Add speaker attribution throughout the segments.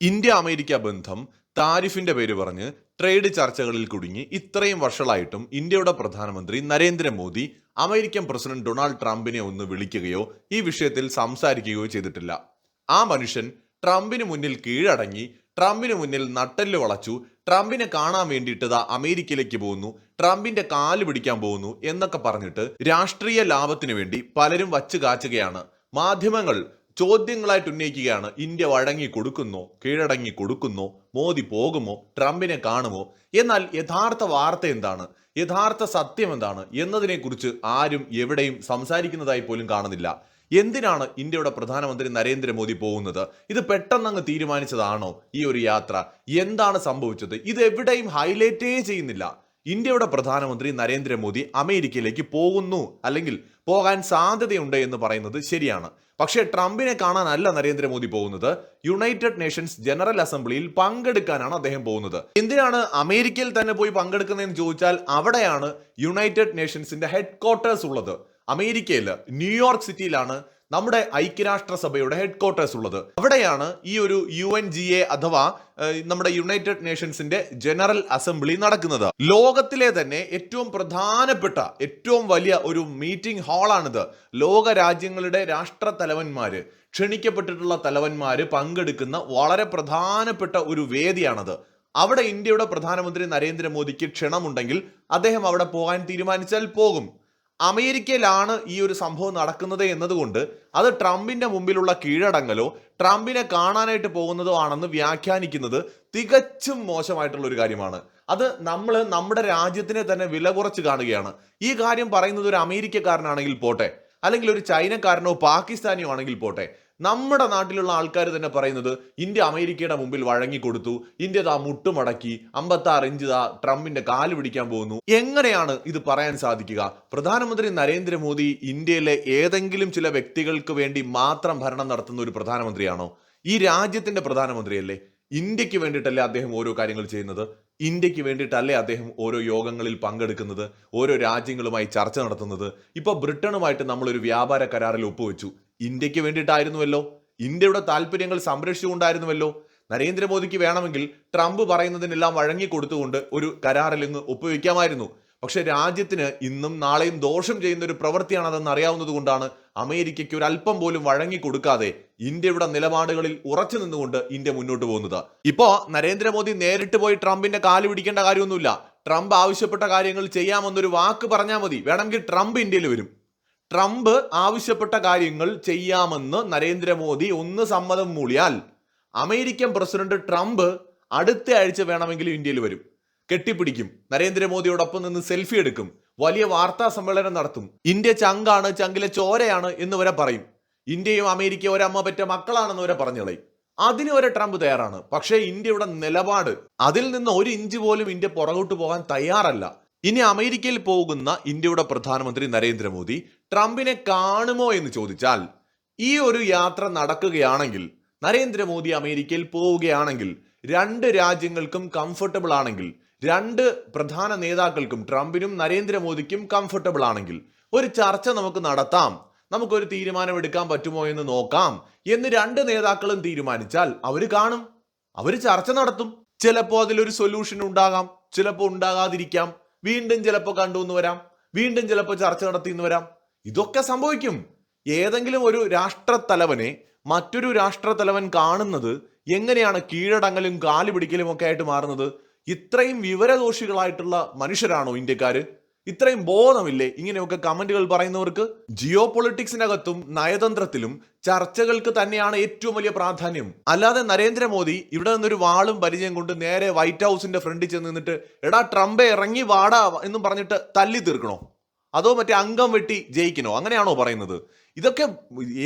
Speaker 1: India America ബന്ധം താരിഫിന്റെ പേര് പറഞ്ഞ് ട്രേഡ് ചർച്ചകളിൽ കുടുങ്ങി ഇത്രയും വർഷങ്ങളായിട്ടും ഇന്ത്യയുടെ പ്രധാനമന്ത്രി നരേന്ദ്രമോദി അമേരിക്കൻ പ്രസിഡന്റ് ഡൊണാൾഡ് ട്രംപിനെ ഒന്ന് വിളിക്കുകയോ ഈ വിഷയത്തിൽ സംസാരിക്കുകയോ ചെയ്തിട്ടില്ല. ആ മനുഷ്യൻ ട്രംപിന് മുന്നിൽ കീഴടങ്ങി ട്രംപിന് മുന്നിൽ നട്ടെല്ല് വളച്ചു ട്രംപിനെ കാണാൻ വേണ്ടിയിട്ട് ഇതാ അമേരിക്കയിലേക്ക് പോകുന്നു ട്രംപിന്റെ കാൽ പിടിക്കാൻ പോകുന്നു എന്നൊക്കെ പറഞ്ഞിട്ട് രാഷ്ട്രീയ ലാഭത്തിന് വേണ്ടി പലരും വച്ചു കാച്ചുകയാണ് മാധ്യമങ്ങൾ ചോദ്യങ്ങളായിട്ട് ഉന്നയിക്കുകയാണ്. ഇന്ത്യ വഴങ്ങി കൊടുക്കുന്നു കീഴടങ്ങി കൊടുക്കുന്നു മോദി പോകുമോ ട്രംപിനെ കാണുമോ? എന്നാൽ യഥാർത്ഥ വാർത്ത എന്താണ്? യഥാർത്ഥ സത്യം എന്താണ്? എന്നതിനെക്കുറിച്ച് ആരും എവിടെയും സംസാരിക്കുന്നതായി പോലും കാണുന്നില്ല. എന്തിനാണ് ഇന്ത്യയുടെ പ്രധാനമന്ത്രി നരേന്ദ്രമോദി പോകുന്നത്? ഇത് പെട്ടെന്നങ്ങ് തീരുമാനിച്ചതാണോ ഈ ഒരു യാത്ര? എന്താണ് സംഭവിച്ചത്? ഇത് എവിടെയും ഹൈലൈറ്റേ ചെയ്യുന്നില്ല. ഇന്ത്യയുടെ പ്രധാനമന്ത്രി നരേന്ദ്രമോദി അമേരിക്കയിലേക്ക് പോകുന്നു. അല്ലെങ്കിൽ പോകാൻ സാധ്യതയുണ്ട് എന്ന് പറയുന്നത് ശരിയാണ്. പക്ഷേ ട്രംപിനെ കാണാനല്ല നരേന്ദ്രമോദി പോകുന്നത്. യുണൈറ്റഡ് നേഷൻസ് ജനറൽ അസംബ്ലിയിൽ പങ്കെടുക്കാനാണ് അദ്ദേഹം പോകുന്നത്. എന്തിനാണ് അമേരിക്കയിൽ തന്നെ പോയി പങ്കെടുക്കുന്നതെന്ന് ചോദിച്ചാൽ അവിടെയാണ് യുണൈറ്റഡ് നേഷൻസിന്റെ ഹെഡ് ക്വാർട്ടേഴ്സ് ഉള്ളത്. അമേരിക്കയിൽ ന്യൂയോർക്ക് സിറ്റിയിലാണ് നമ്മുടെ ഐക്യരാഷ്ട്രസഭയുടെ ഹെഡ് ക്വാർട്ടേഴ്സ് ഉള്ളത്. അവിടെയാണ് ഈ ഒരു യു എൻ ജി എ അഥവാ നമ്മുടെ യുണൈറ്റഡ് നേഷൻസിന്റെ ജനറൽ അസംബ്ലി നടക്കുന്നത്. ലോകത്തിലെ തന്നെ ഏറ്റവും പ്രധാനപ്പെട്ട ഏറ്റവും വലിയ ഒരു മീറ്റിംഗ് ഹാളാണിത്. ലോക രാജ്യങ്ങളുടെ രാഷ്ട്ര തലവന്മാര് ക്ഷണിക്കപ്പെട്ടിട്ടുള്ള തലവന്മാര് പങ്കെടുക്കുന്ന വളരെ പ്രധാനപ്പെട്ട ഒരു വേദിയാണത്. അവിടെ ഇന്ത്യയുടെ പ്രധാനമന്ത്രി നരേന്ദ്രമോദിക്ക് ക്ഷണമുണ്ടെങ്കിൽ അദ്ദേഹം അവിടെ പോകാൻ തീരുമാനിച്ചാൽ പോകും. അമേരിക്കയിലാണ് ഈ ഒരു സംഭവം നടക്കുന്നത് എന്നതുകൊണ്ട് അത് ട്രംപിന്റെ മുമ്പിലുള്ള കീഴടങ്ങലോ ട്രംപിനെ കാണാനായിട്ട് പോകുന്നതോ ആണെന്ന് വ്യാഖ്യാനിക്കുന്നത് തികച്ചും മോശമായിട്ടുള്ള ഒരു കാര്യമാണ്. അത് നമ്മൾ നമ്മുടെ രാജ്യത്തിനെ തന്നെ വില കുറച്ച് കാണുകയാണ്. ഈ കാര്യം പറയുന്നത് ഒരു അമേരിക്കക്കാരനാണെങ്കിൽ പോട്ടെ അല്ലെങ്കിൽ ഒരു ചൈനക്കാരനോ പാകിസ്ഥാനിയോ ആണെങ്കിൽ പോട്ടെ. നമ്മുടെ നാട്ടിലുള്ള ആൾക്കാർ തന്നെ പറയുന്നത് ഇന്ത്യ അമേരിക്കയുടെ മുമ്പിൽ വഴങ്ങി കൊടുത്തു ഇന്ത്യ താ മുട്ടുമടക്കി അമ്പത്തി ആറ് ഇഞ്ച് താ ട്രംപിന്റെ കാൽ പിടിക്കാൻ പോകുന്നു. എങ്ങനെയാണ് ഇത് പറയാൻ സാധിക്കുക? പ്രധാനമന്ത്രി നരേന്ദ്രമോദി ഇന്ത്യയിലെ ഏതെങ്കിലും ചില വ്യക്തികൾക്ക് വേണ്ടി മാത്രം ഭരണം നടത്തുന്ന ഒരു പ്രധാനമന്ത്രിയാണോ? ഈ രാജ്യത്തിന്റെ പ്രധാനമന്ത്രിയല്ലേ? ഇന്ത്യയ്ക്ക് വേണ്ടിയിട്ടല്ലേ അദ്ദേഹം ഓരോ കാര്യങ്ങൾ ചെയ്യുന്നത്? ഇന്ത്യയ്ക്ക് വേണ്ടിയിട്ടല്ലേ അദ്ദേഹം ഓരോ യോഗങ്ങളിൽ പങ്കെടുക്കുന്നത്? ഓരോ രാജ്യങ്ങളുമായി ചർച്ച നടത്തുന്നത്? ഇപ്പോൾ ബ്രിട്ടനുമായിട്ട് നമ്മളൊരു വ്യാപാര കരാറിൽ ഒപ്പുവെച്ചു. ഇന്ത്യയ്ക്ക് വേണ്ടിയിട്ടായിരുന്നുവല്ലോ? ഇന്ത്യയുടെ താല്പര്യങ്ങൾ സംരക്ഷിച്ചുകൊണ്ടായിരുന്നുവല്ലോ? നരേന്ദ്രമോദിക്ക് വേണമെങ്കിൽ ട്രംപ് പറയുന്നതിനെല്ലാം വഴങ്ങിക്കൊടുത്തുകൊണ്ട് ഒരു കരാറിൽ ഇങ്ങ് ഒപ്പുവെക്കാമായിരുന്നു. പക്ഷെ രാജ്യത്തിന് ഇന്നും നാളെയും ദോഷം ചെയ്യുന്ന ഒരു പ്രവൃത്തിയാണതെന്ന് അറിയാവുന്നത് കൊണ്ടാണ് അമേരിക്കയ്ക്ക് ഒരു അല്പം പോലും വഴങ്ങിക്കൊടുക്കാതെ ഇന്ത്യയുടെ നിലപാടുകളിൽ ഉറച്ചു നിന്നുകൊണ്ട് ഇന്ത്യ മുന്നോട്ട് പോകുന്നത്. ഇപ്പോ നരേന്ദ്രമോദി നേരിട്ട് പോയി ട്രംപിന്റെ കാൽ പിടിക്കേണ്ട കാര്യമൊന്നുമില്ല. ട്രംപ് ആവശ്യപ്പെട്ട കാര്യങ്ങൾ ചെയ്യാമെന്നൊരു വാക്ക് പറഞ്ഞാൽ മതി. വേണമെങ്കിൽ ട്രംപ് ഇന്ത്യയിൽ വരും. ട്രംപ് ആവശ്യപ്പെട്ട കാര്യങ്ങൾ ചെയ്യാമെന്ന് നരേന്ദ്രമോദി ഒന്ന് സമ്മതം മൂളിയാൽ അമേരിക്കൻ പ്രസിഡന്റ് ട്രംപ് അടുത്ത ആഴ്ച വേണമെങ്കിലും ഇന്ത്യയിൽ വരും. കെട്ടിപ്പിടിക്കും. നരേന്ദ്രമോദിയോടൊപ്പം നിന്ന് സെൽഫി എടുക്കും. വലിയ വാർത്താ സമ്മേളനം നടത്തും. ഇന്ത്യ ചങ്കാണ് ചങ്കിലെ ചോരയാണ് എന്ന് വരെ പറയും. ഇന്ത്യയും അമേരിക്കയും ഒരമ്മ പറ്റ മക്കളാണെന്ന് വരെ പറഞ്ഞളയും അതിന് വരെ ട്രംപ് തയ്യാറാണ്. പക്ഷേ ഇന്ത്യയുടെ നിലപാട് അതിൽ നിന്ന് ഒരു ഇഞ്ച് പോലും ഇന്ത്യ പുറകോട്ട് പോകാൻ തയ്യാറല്ല. ഇനി അമേരിക്കയിൽ പോകുന്ന ഇന്ത്യയുടെ പ്രധാനമന്ത്രി നരേന്ദ്രമോദി ട്രംപിനെ കാണുമോ എന്ന് ചോദിച്ചാൽ ഈ ഒരു യാത്ര നടക്കുകയാണെങ്കിൽ നരേന്ദ്രമോദി അമേരിക്കയിൽ പോവുകയാണെങ്കിൽ രണ്ട് രാജ്യങ്ങൾക്കും കംഫർട്ടബിൾ ആണെങ്കിൽ രണ്ട് പ്രധാന നേതാക്കൾക്കും ട്രംപിനും നരേന്ദ്രമോദിക്കും കംഫർട്ടബിൾ ആണെങ്കിൽ ഒരു ചർച്ച നമുക്ക് നടത്താം നമുക്കൊരു തീരുമാനം എടുക്കാൻ പറ്റുമോ എന്ന് നോക്കാം എന്ന് രണ്ട് നേതാക്കളും തീരുമാനിച്ചാൽ അവർ കാണും അവർ ചർച്ച നടത്തും. ചിലപ്പോൾ അതിലൊരു സൊല്യൂഷൻ ഉണ്ടാകാം ചിലപ്പോൾ ഉണ്ടാകാതിരിക്കാം വീണ്ടും ചിലപ്പോൾ കണ്ടു എന്ന് വരാം വീണ്ടും ചിലപ്പോൾ ചർച്ച നടത്തി എന്ന് വരാം. ഇതൊക്കെ സംഭവിക്കും. ഏതെങ്കിലും ഒരു രാഷ്ട്രത്തലവനെ മറ്റൊരു രാഷ്ട്രത്തലവൻ കാണുന്നത് എങ്ങനെയാണ് കീഴടങ്ങലും കാലു പിടിക്കലും ഒക്കെ ആയിട്ട് മാറുന്നത്? ഇത്രയും വിവരദോഷികളായിട്ടുള്ള മനുഷ്യരാണോ ഇന്ത്യക്കാര്? ഇത്രയും ബോധമില്ലേ ഇങ്ങനെയൊക്കെ കമന്റുകൾ പറയുന്നവർക്ക്? ജിയോ പൊളിറ്റിക്സിനകത്തും നയതന്ത്രത്തിലും ചർച്ചകൾക്ക് തന്നെയാണ് ഏറ്റവും വലിയ പ്രാധാന്യം. അല്ലാതെ നരേന്ദ്രമോദി ഇവിടെ നിന്നൊരു വാളും പരിചയം കൊണ്ട് നേരെ വൈറ്റ് ഹൗസിന്റെ ഫ്രണ്ടിൽ ചെന്ന് നിന്നിട്ട് എടാ ട്രംപെ ഇറങ്ങി വാടാ എന്നും പറഞ്ഞിട്ട് തല്ലി തീർക്കണോ? അതോ മറ്റേ അംഗം വെട്ടി ജയിക്കണോ? അങ്ങനെയാണോ പറയുന്നത്? ഇതൊക്കെ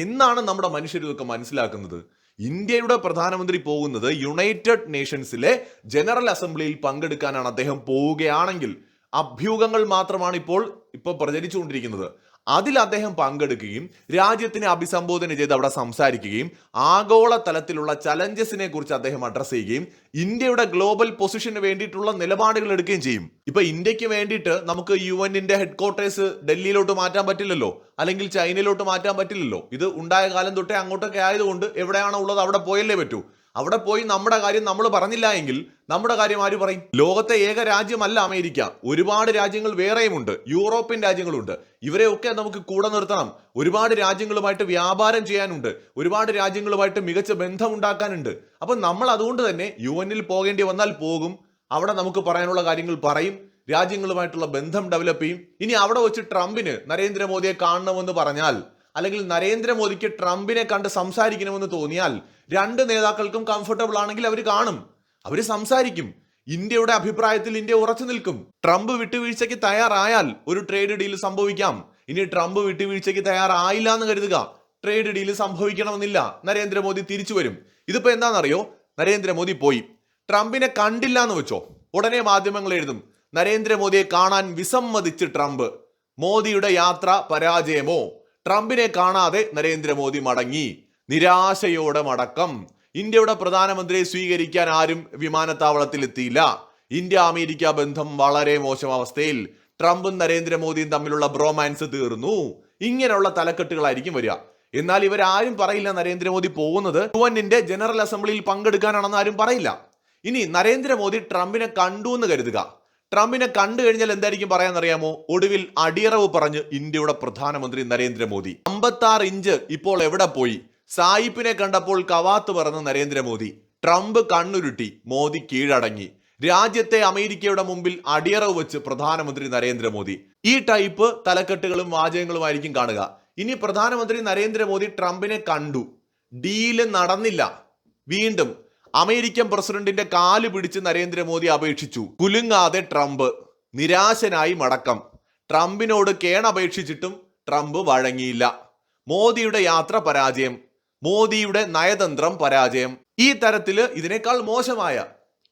Speaker 1: എന്നാണ് നമ്മുടെ മനുഷ്യർ ഇതൊക്കെ മനസ്സിലാക്കുന്നത്? ഇന്ത്യയുടെ പ്രധാനമന്ത്രി പോകുന്നത് യുണൈറ്റഡ് നേഷൻസിലെ ജനറൽ അസംബ്ലിയിൽ പങ്കെടുക്കാനാണ് അദ്ദേഹം പോവുകയാണെങ്കിൽ. അഭ്യൂഹങ്ങൾ മാത്രമാണ് ഇപ്പോൾ ഇപ്പോൾ പ്രചരിച്ചുകൊണ്ടിരിക്കുന്നത്. അതിൽ അദ്ദേഹം പങ്കെടുക്കുകയും രാജ്യത്തിനെ അഭിസംബോധന ചെയ്ത് അവിടെ സംസാരിക്കുകയും ആഗോള തലത്തിലുള്ള ചലഞ്ചസിനെ കുറിച്ച് അദ്ദേഹം അഡ്രസ് ചെയ്യുകയും ഇന്ത്യയുടെ ഗ്ലോബൽ പൊസിഷന് വേണ്ടിയിട്ടുള്ള നിലപാടുകൾ എടുക്കുകയും ചെയ്യും. ഇപ്പൊ ഇന്ത്യയ്ക്ക് വേണ്ടിയിട്ട് നമുക്ക് യു എന്നിന്റെ ഹെഡ്ക്വാർട്ടേഴ്സ് ഡൽഹിയിലോട്ട് മാറ്റാൻ പറ്റില്ലല്ലോ അല്ലെങ്കിൽ ചൈനയിലോട്ട് മാറ്റാൻ പറ്റില്ലല്ലോ. ഇത് ഉണ്ടായ കാലം തൊട്ടേ അങ്ങോട്ടൊക്കെ ആയതുകൊണ്ട് എവിടെയാണോ ഉള്ളത് അവിടെ പോയല്ലേ പറ്റൂ. അവിടെ പോയി നമ്മുടെ കാര്യം നമ്മൾ പറഞ്ഞില്ല എങ്കിൽ നമ്മുടെ കാര്യം ആര് പറയും? ലോകത്തെ ഏക രാജ്യമല്ല അമേരിക്ക. ഒരുപാട് രാജ്യങ്ങൾ വേറെയുമുണ്ട്. യൂറോപ്യൻ രാജ്യങ്ങളുണ്ട്. ഇവരെയൊക്കെ നമുക്ക് കൂടെ നിർത്തണം. ഒരുപാട് രാജ്യങ്ങളുമായിട്ട് വ്യാപാരം ചെയ്യാനുണ്ട്. ഒരുപാട് രാജ്യങ്ങളുമായിട്ട് മികച്ച ബന്ധം ഉണ്ടാക്കാനുണ്ട് അപ്പൊ നമ്മൾ അതുകൊണ്ട് തന്നെ യു എന്നിൽ പോകേണ്ടി വന്നാൽ പോകും. അവിടെ നമുക്ക് പറയാനുള്ള കാര്യങ്ങൾ പറയും. രാജ്യങ്ങളുമായിട്ടുള്ള ബന്ധം ഡെവലപ്പ് ചെയ്യും. ഇനി അവിടെ വെച്ച് ട്രംപിന് നരേന്ദ്രമോദിയെ കാണണമെന്ന് പറഞ്ഞാൽ അല്ലെങ്കിൽ നരേന്ദ്രമോദിക്ക് ട്രംപിനെ കണ്ട് സംസാരിക്കണമെന്ന് തോന്നിയാൽ രണ്ട് നേതാക്കൾക്കും കംഫർട്ടബിൾ ആണെങ്കിൽ അവർ കാണും. അവർ സംസാരിക്കും. ഇന്ത്യയുടെ അഭിപ്രായത്തിൽ ഇന്ത്യ ഉറച്ചു നിൽക്കും. ട്രംപ് വിട്ടുവീഴ്ചയ്ക്ക് തയ്യാറായാൽ ഒരു ട്രേഡ് ഡീൽ സംഭവിക്കാം. ഇനി ട്രംപ് വിട്ടുവീഴ്ചയ്ക്ക് തയ്യാറായില്ല എന്ന് കരുതുക. Trade deal സംഭവിക്കണമെന്നില്ല. നരേന്ദ്രമോദി തിരിച്ചു വരും. ഇതിപ്പോ എന്താണെന്നറിയോ? നരേന്ദ്രമോദി പോയി. ട്രംപിനെ കണ്ടില്ല എന്ന് വെച്ചോ? ഉടനെ മാധ്യമങ്ങൾ എഴുതും. നരേന്ദ്രമോദിയെ കാണാൻ വിസമ്മതിച്ച് ട്രംപ്. മോദിയുടെ യാത്ര പരാജയമോ? ട്രംപിനെ കാണാതെ നരേന്ദ്രമോദി മടങ്ങി. നിരാശയോടെ മടക്കം. ഇന്ത്യയുടെ പ്രധാനമന്ത്രിയെ സ്വീകരിക്കാൻ ആരും വിമാനത്താവളത്തിൽ എത്തിയില്ല ഇന്ത്യ അമേരിക്ക ബന്ധം വളരെ മോശം അവസ്ഥയിൽ ട്രംപും നരേന്ദ്രമോദിയും തമ്മിലുള്ള ബ്രോമാൻസ് തീർന്നു. ഇങ്ങനെയുള്ള തലക്കെട്ടുകളായിരിക്കും വരിക. എന്നാൽ ഇവരാരും പറയില്ല നരേന്ദ്രമോദി പോകുന്നത്. യു ജനറൽ അസംബ്ലിയിൽ പങ്കെടുക്കാനാണെന്ന് ആരും പറയില്ല. ഇനി നരേന്ദ്രമോദി ട്രംപിനെ കണ്ടു എന്ന് കരുതുക. ട്രംപിനെ കണ്ടു കഴിഞ്ഞാൽ എന്തായിരിക്കും പറയാന്നറിയാമോ? ഒടുവിൽ അടിയറവ് പറഞ്ഞ് ഇന്ത്യയുടെ പ്രധാനമന്ത്രി നരേന്ദ്രമോദി. അമ്പത്തി ഇഞ്ച് ഇപ്പോൾ എവിടെ പോയി? സായിപ്പിനെ കണ്ടപ്പോൾ കവാത്ത് പറഞ്ഞ നരേന്ദ്രമോദി. ട്രംപ് കണ്ണുരുട്ടി മോദി കീഴടങ്ങി. രാജ്യത്തെ അമേരിക്കയുടെ മുമ്പിൽ അടിയറവ് വെച്ച് പ്രധാനമന്ത്രി നരേന്ദ്രമോദി. ഈ ടൈപ്പ് തലക്കെട്ടുകളും വാചകങ്ങളുമായിരിക്കും കാണുക. ഇനി പ്രധാനമന്ത്രി നരേന്ദ്രമോദി ട്രംപിനെ കണ്ടു. ഡീൽ നടന്നില്ല. വീണ്ടും അമേരിക്കൻ പ്രസിഡന്റിന്റെ കാൽ പിടിച്ച് നരേന്ദ്രമോദി അപേക്ഷിച്ചു. കുലുങ്ങാതെ ട്രംപ്. നിരാശനായി മടക്കം. ട്രംപിനോട് കേണപേക്ഷിച്ചിട്ടും ട്രംപ് വഴങ്ങിയില്ല. മോദിയുടെ യാത്ര പരാജയം. മോദിയുടെ നയതന്ത്രം പരാജയം. ഈ തരത്തിൽ ഇതിനേക്കാൾ മോശമായ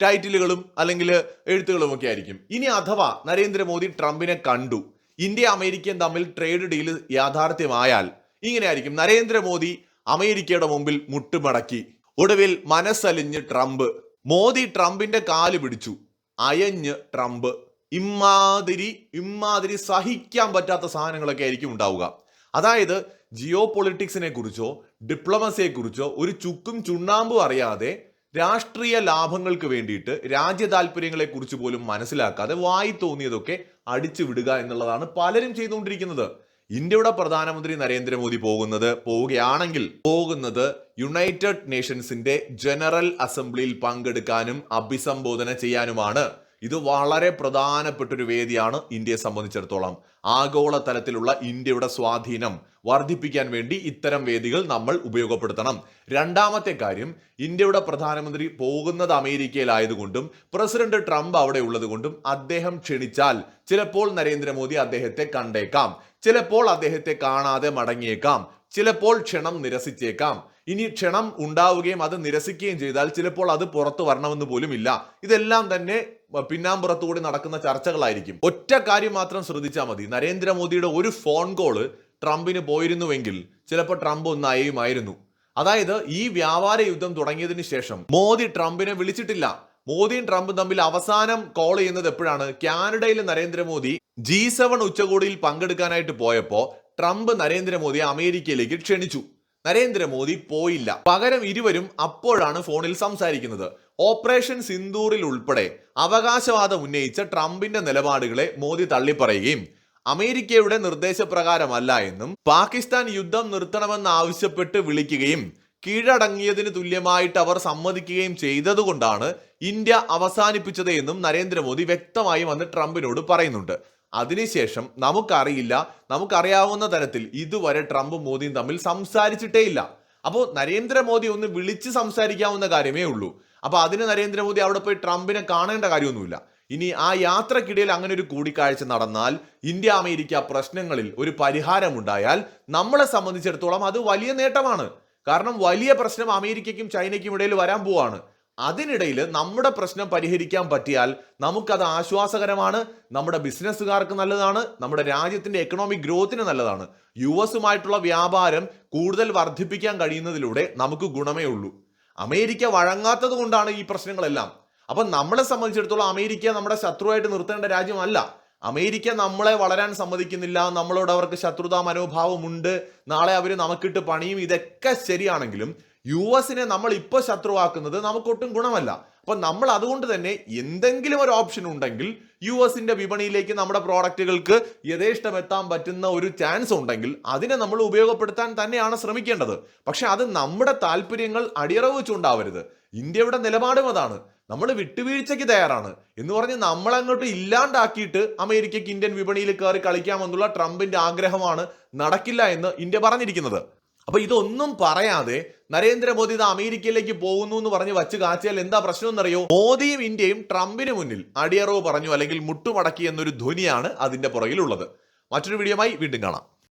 Speaker 1: ടൈറ്റിലുകളും അല്ലെങ്കിൽ എഴുത്തുകളും ഒക്കെ ആയിരിക്കും. ഇനി അഥവാ നരേന്ദ്രമോദി ട്രംപിനെ കണ്ടു ഇന്ത്യ അമേരിക്കയും തമ്മിൽ ട്രേഡ് ഡീൽ യാഥാർത്ഥ്യമായാൽ ഇങ്ങനെ ഇങ്ങനെയായിരിക്കും. നരേന്ദ്രമോദി അമേരിക്കയുടെ മുമ്പിൽ മുട്ടുമടക്കി. ഒടുവിൽ മനസ്സലിഞ്ഞ് ട്രംപ്. മോദി ട്രംപിന്റെ കാൽ പിടിച്ചു. അയഞ്ഞ് ട്രംപ്. ഇമ്മാതിരി ഇമ്മാതിരി സഹിക്കാൻ പറ്റാത്ത സാധനങ്ങളൊക്കെ ആയിരിക്കും ഉണ്ടാവുക. അതായത് ജിയോ പൊളിറ്റിക്സിനെ കുറിച്ചോ ഡിപ്ലോമസിയെ കുറിച്ചോ ഒരു ചുക്കും ചുണ്ണാമ്പും അറിയാതെ രാഷ്ട്രീയ ലാഭങ്ങൾക്ക് വേണ്ടിയിട്ട് രാജ്യ താല്പര്യങ്ങളെ കുറിച്ച് പോലും മനസ്സിലാക്കാതെ വായി തോന്നിയതൊക്കെ അടിച്ചു വിടുക എന്നുള്ളതാണ് പലരും ചെയ്തുകൊണ്ടിരിക്കുന്നത്. ഇന്ത്യയുടെ പ്രധാനമന്ത്രി നരേന്ദ്രമോദി പോകുന്നത് പോവുകയാണെങ്കിൽ പോകുന്നത് യുണൈറ്റഡ് നേഷൻസിന്റെ ജനറൽ അസംബ്ലിയിൽ പങ്കെടുക്കാനും അഭിസംബോധന ചെയ്യാനുമാണ്. ഇത് വളരെ പ്രധാനപ്പെട്ട ഒരു വേദിയാണ് ഇന്ത്യയെ സംബന്ധിച്ചിടത്തോളം. ആഗോള തലത്തിലുള്ള ഇന്ത്യയുടെ സ്വാധീനം വർദ്ധിപ്പിക്കാൻ വേണ്ടി ഇത്തരം വേദികൾ നമ്മൾ ഉപയോഗപ്പെടുത്തണം. രണ്ടാമത്തെ കാര്യം ഇന്ത്യയുടെ പ്രധാനമന്ത്രി പോകുന്നത് അമേരിക്കയിലായതുകൊണ്ടും പ്രസിഡന്റ് ട്രംപ് അവിടെ ഉള്ളതുകൊണ്ടും അദ്ദേഹം ക്ഷണിച്ചാൽ ചിലപ്പോൾ നരേന്ദ്രമോദി അദ്ദേഹത്തെ കണ്ടേക്കാം ചിലപ്പോൾ അദ്ദേഹത്തെ കാണാതെ മടങ്ങിയേക്കാം ചിലപ്പോൾ ക്ഷണം നിരസിച്ചേക്കാം. ഇനി ക്ഷണം ഉണ്ടാവുകയും അത് നിരസിക്കുകയും ചെയ്താൽ ചിലപ്പോൾ അത് പുറത്തു വരണമെന്ന് പോലും ഇല്ല ഇതെല്ലാം തന്നെ പിന്നാമ്പുറത്തുകൂടി നടക്കുന്ന ചർച്ചകളായിരിക്കും. ഒറ്റ കാര്യം മാത്രം ശ്രദ്ധിച്ചാൽ മതി. നരേന്ദ്രമോദിയുടെ ഒരു ഫോൺ കോൾ ട്രംപിന് പോയിരുന്നുവെങ്കിൽ ചിലപ്പോൾ ട്രംപ് ഒന്ന് അയയുമായിരുന്നു അതായത് ഈ വ്യാപാര യുദ്ധം തുടങ്ങിയതിന് ശേഷം മോദി ട്രംപിനെ വിളിച്ചിട്ടില്ല. മോദിയും ട്രംപും തമ്മിൽ അവസാനം കോൾ ചെയ്യുന്നത് എപ്പോഴാണ്? കാനഡയിൽ നരേന്ദ്രമോദി ജി സെവൻ ഉച്ചകോടിയിൽ പങ്കെടുക്കാനായിട്ട് പോയപ്പോൾ ട്രംപ് നരേന്ദ്രമോദിയെ അമേരിക്കയിലേക്ക് ക്ഷണിച്ചു. നരേന്ദ്രമോദി പോയില്ല. പകരം ഇരുവരും അപ്പോഴാണ് ഫോണിൽ സംസാരിക്കുന്നത്. ഓപ്പറേഷൻ സിന്ദൂറിൽ ഉൾപ്പെടെ അവകാശവാദം ഉന്നയിച്ച ട്രംപിന്റെ നിലപാടുകളെ മോദി തള്ളിപ്പറയുകയും അമേരിക്കയുടെ നിർദ്ദേശപ്രകാരമല്ല എന്നും പാകിസ്ഥാൻ യുദ്ധം നിർത്തണമെന്ന് ആവശ്യപ്പെട്ട് വിളിക്കുകയും കീഴടങ്ങിയതിന് തുല്യമായിട്ട് അവർ സമ്മതിക്കുകയും ചെയ്തതുകൊണ്ടാണ് ഇന്ത്യ അവസാനിപ്പിച്ചത് എന്നും നരേന്ദ്രമോദി വ്യക്തമായി വന്ന് ട്രംപിനോട് പറയുന്നുണ്ട്. അതിനുശേഷം നമുക്കറിയില്ല നമുക്കറിയാവുന്ന തരത്തിൽ ഇതുവരെ ട്രംപും മോദിയും തമ്മിൽ സംസാരിച്ചിട്ടേ ഇല്ല അപ്പോൾ നരേന്ദ്രമോദി ഒന്ന് വിളിച്ച് സംസാരിക്കാവുന്ന കാര്യമേ ഉള്ളൂ. അപ്പൊ അതിന് നരേന്ദ്രമോദി അവിടെ പോയി ട്രംപിനെ കാണേണ്ട കാര്യമൊന്നുമില്ല. ഇനി ആ യാത്രക്കിടയിൽ അങ്ങനെ ഒരു കൂടിക്കാഴ്ച നടന്നാൽ ഇന്ത്യ അമേരിക്ക പ്രശ്നങ്ങളിൽ ഒരു പരിഹാരമുണ്ടായാൽ നമ്മളെ സംബന്ധിച്ചിടത്തോളം അത് വലിയ നേട്ടമാണ്. കാരണം വലിയ പ്രശ്നം അമേരിക്കയ്ക്കും ചൈനയ്ക്കും ഇടയിൽ വരാൻ പോവാണ്. അതിനിടയിൽ നമ്മുടെ പ്രശ്നം പരിഹരിക്കാൻ പറ്റിയാൽ നമുക്കത് ആശ്വാസകരമാണ് നമ്മുടെ ബിസിനസ്സുകാർക്ക് നല്ലതാണ് നമ്മുടെ രാജ്യത്തിന്റെ എക്കണോമിക് ഗ്രോത്തിന് നല്ലതാണ്. യു എസുമായിട്ടുള്ള വ്യാപാരം കൂടുതൽ വർദ്ധിപ്പിക്കാൻ കഴിയുന്നതിലൂടെ നമുക്ക് ഗുണമേ ഉള്ളൂ. അമേരിക്ക വഴങ്ങാത്തത് കൊണ്ടാണ് ഈ പ്രശ്നങ്ങളെല്ലാം. അപ്പം നമ്മളെ സംബന്ധിച്ചിടത്തോളം അമേരിക്ക നമ്മുടെ ശത്രുവായിട്ട് നിർത്തേണ്ട രാജ്യമല്ല. അമേരിക്ക നമ്മളെ വളരാൻ സമ്മതിക്കുന്നില്ല നമ്മളോട് അവർക്ക് ശത്രുതാ മനോഭാവമുണ്ട് നാളെ അവർ നമുക്കിട്ട് പണിയും ഇതൊക്കെ ശരിയാണെങ്കിലും യു എസിനെ നമ്മൾ ഇപ്പോൾ ശത്രുവാക്കുന്നത് നമുക്കൊട്ടും ഗുണമല്ല. അപ്പൊ നമ്മൾ അതുകൊണ്ട് തന്നെ എന്തെങ്കിലും ഒരു ഓപ്ഷൻ ഉണ്ടെങ്കിൽ യു എസിന്റെ വിപണിയിലേക്ക് നമ്മുടെ പ്രോഡക്റ്റുകൾക്ക് യഥേഷ്ടം എത്താൻ പറ്റുന്ന ഒരു ചാൻസ് ഉണ്ടെങ്കിൽ അതിനെ നമ്മൾ ഉപയോഗപ്പെടുത്താൻ തന്നെയാണ് ശ്രമിക്കേണ്ടത്. പക്ഷെ അത് നമ്മുടെ താല്പര്യങ്ങൾ അടിയറവ് വെച്ചുണ്ടാവരുത് ഇന്ത്യയുടെ നിലപാടും അതാണ്. നമ്മൾ വിട്ടുവീഴ്ചയ്ക്ക് തയ്യാറാണ്. എന്ന് പറഞ്ഞ് നമ്മളങ്ങോട്ട് ഇല്ലാണ്ടാക്കിയിട്ട് അമേരിക്കയ്ക്ക് ഇന്ത്യൻ വിപണിയിൽ കയറി കളിക്കാമെന്നുള്ള ട്രംപിന്റെ ആഗ്രഹമാണ് നടക്കില്ല എന്ന് ഇന്ത്യ പറഞ്ഞിരിക്കുന്നത്. അപ്പൊ ഇതൊന്നും പറയാതെ നരേന്ദ്രമോദി ഇത് അമേരിക്കയിലേക്ക് പോകുന്നു എന്ന് പറഞ്ഞ് വച്ച് കാച്ചിയാൽ എന്താ പ്രശ്നം എന്നറിയോ മോദിയും ഇന്ത്യയും ട്രംപിന് മുന്നിൽ അടിയറവ് പറഞ്ഞു അല്ലെങ്കിൽ മുട്ടുമടക്കി എന്നൊരു ധ്വനിയാണ് അതിന്റെ പുറകിലുള്ളത്. മറ്റൊരു വീഡിയോമായി വീണ്ടും കാണാം.